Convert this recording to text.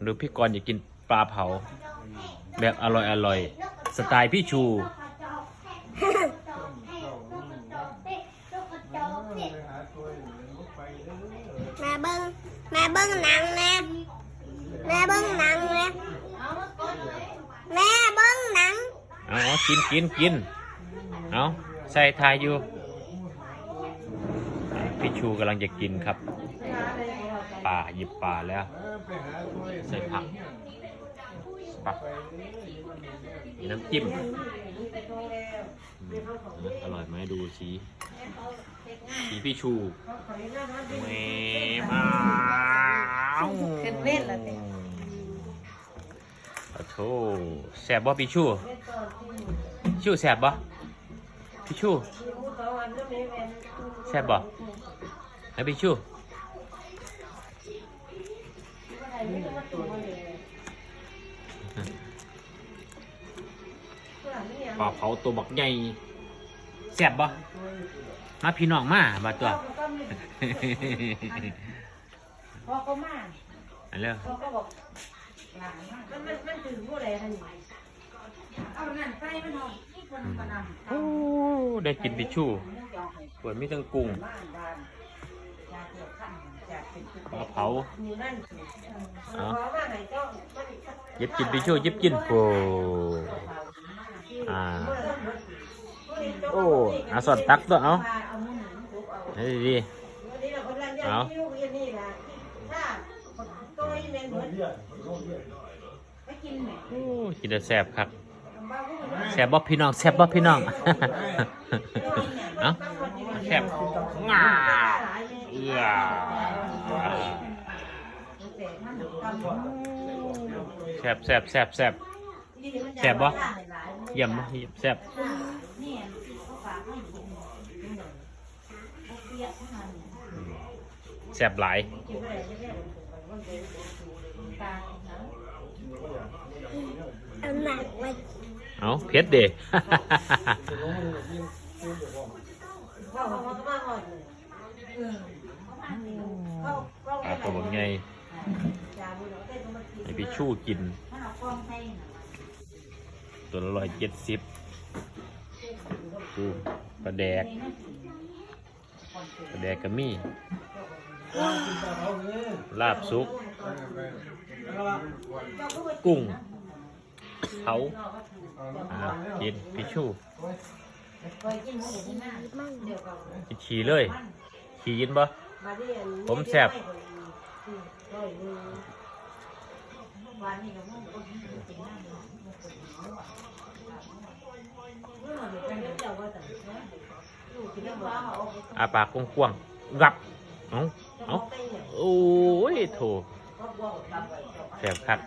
หรือพี่กรณ์อยากกินปลาเผา แบบอร่อยอร่อยๆสไตล์พี่ชูแม่เบิ้งแม่เบิ้งหนังนะแม่เบิ้งหนังนะแม่เบิ้งหนังเอาเอากินกินกินเอาใส่ทายอยู่ พี่ชูกำลังจะกินครับ ป่าหยิบป่าแล้ว ใส่ผักปักมีน้ำจิ้มอร่อยไหมดูสีสีพี่ชูแหม่อ้าวขึ้นเล่นแล้วสิโอ้โถแสบบ่พี่ชูชูแสบบ่พี่ชูแสบบ่ไอ้พี่ชู ปลาเผาตัวบักใหญ่แสบบ่มาพี่น้องมาบ่ตัวพอเขามาอันเร็วเขาก็บอกหลานมากมันมันมันถึงผู้ใดท่านนี่เอานั่นใส่มันหอมนี่คนประนำโอ้ได้กินพี่ชูเปิดมีทั้งกุ้ง เผาอยู่นั่นสิเอาเพราะว่าไหนก็มันยิบกินพี่ชูยิบกินโอ้อ่าโอ้อาสอนตักตัวเอาเอามือหนึ่งทุบเอาให้ดีวันนี้เราคนละอย่างที่ลูกยันนี่นะถ้าตัวยี่เมนเหมือนไม่กินแหม่ๆโอ้กินแต่แซ่บครับบ้าพวกมันแซ่บบ่พี่น้องแซ่บบ่พี่น้องเอ้าแซ่บงาเอื้อ แซ่บแซ่บแซ่บแซ่บแซ่บบ่เยี่ยมบ่เยี่ยมแซ่บแซ่บหลายเอาหนังไว้เอาเผ็ดเด้ปลาตัวบัก ใหญ่ให้พี่ชูกิน ตัวละร้อยเจ็ดสิบดูปลาแดกปลาแดกก็มีลาบซุกกุ้งเผาอ่ากินพี่ชูกินฉี่เลยฉี่ยินบ่ผมแซ่บ อาปากกว้างๆงับเอ้าเอ้าโอ้ยโถแสบคัก